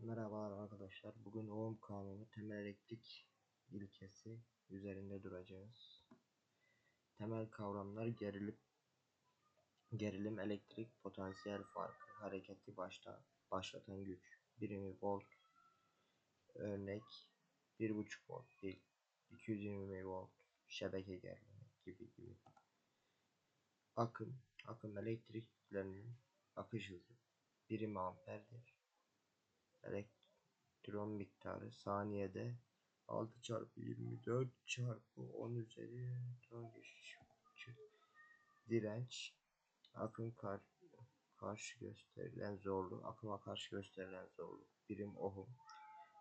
Merhabalar arkadaşlar. Bugün ohm kanunu temel elektrik ilkesi üzerinde duracağız. Temel kavramlar gerilim, gerilim, elektrik, potansiyel farkı, hareketi başta başlatan güç, birimi volt, örnek 1.5 volt, 1, 220 volt, şebeke gerilimi gibi gibi. Akım, akım elektriklerinin akış hızı, birimi amperdir elektron miktarı saniyede 6 çarpı 24 çarpı 10 üzeri elektron geçiş direnç akım kar karşı gösterilen zorluk akıma karşı gösterilen zorluk birim ohm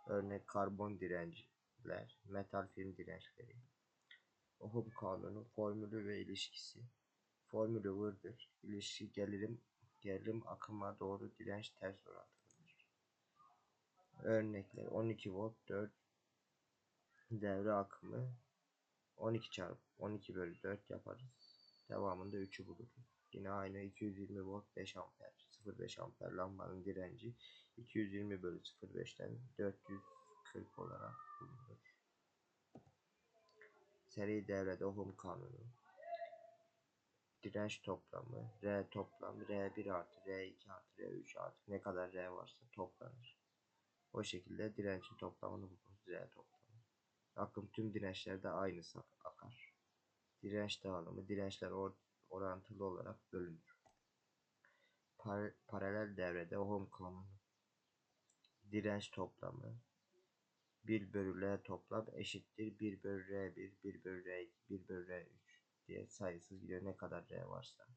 örnek karbon direnciler metal film dirençleri. Ohm kanunu formülü ve ilişkisi. Formülü vırdır. İlişki gerilim gerilim akıma doğru direnç ters orantılı Örnekler 12 volt 4 devre akımı 12 çarpı 12 bölü 4 yaparız. Devamında 3'ü buluruz. Yine aynı 220 volt 5 amper 0.5 amper lambanın direnci 220 bölü 0.5'ten 440 olarak bulunur. Seri devrede ohm kanunu direnç toplamı R toplam R1 artı R2 artı R3 artı ne kadar R varsa toplanır. O şekilde direncin toplamını buluruz. Z toplamı. Akım tüm dirençlerde aynı akar. Direnç dağılımı dirençler or orantılı olarak bölünür. Par paralel devrede ohm kanunu. Direnç toplamı 1 bölü L toplam eşittir 1 bölü R1, 1 bölü R2, 1 bölü R3 diye sayısız gidiyor ne kadar R varsa.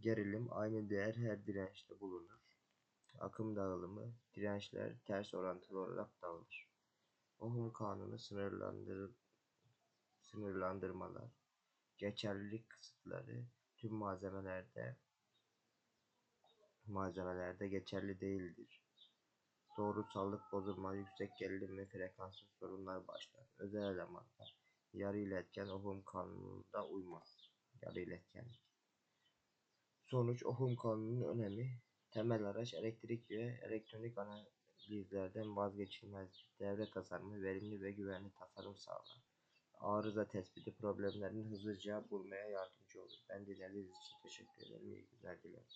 Gerilim aynı değer her dirençte bulunur akım dağılımı, dirençler ters orantılı olarak dağılır. Ohm kanunu sınırlandır sınırlandırmalar, geçerlilik kısıtları tüm malzemelerde malzemelerde geçerli değildir. Doğrusallık bozulma, yüksek gerilim ve frekanslı sorunlar başlar. Özel elemanlar, yarı iletken ohm kanununda uymaz. Yarı iletkenlik. Sonuç ohm kanunun önemi Temel araç elektrik ve elektronik analizlerden vazgeçilmezdir. Devre tasarımı verimli ve güvenli tasarım sağlar. Arıza tespiti problemlerini hızlıca bulmaya yardımcı olur. Ben dinlediğiniz için teşekkür ederim. İyi günler dilerim.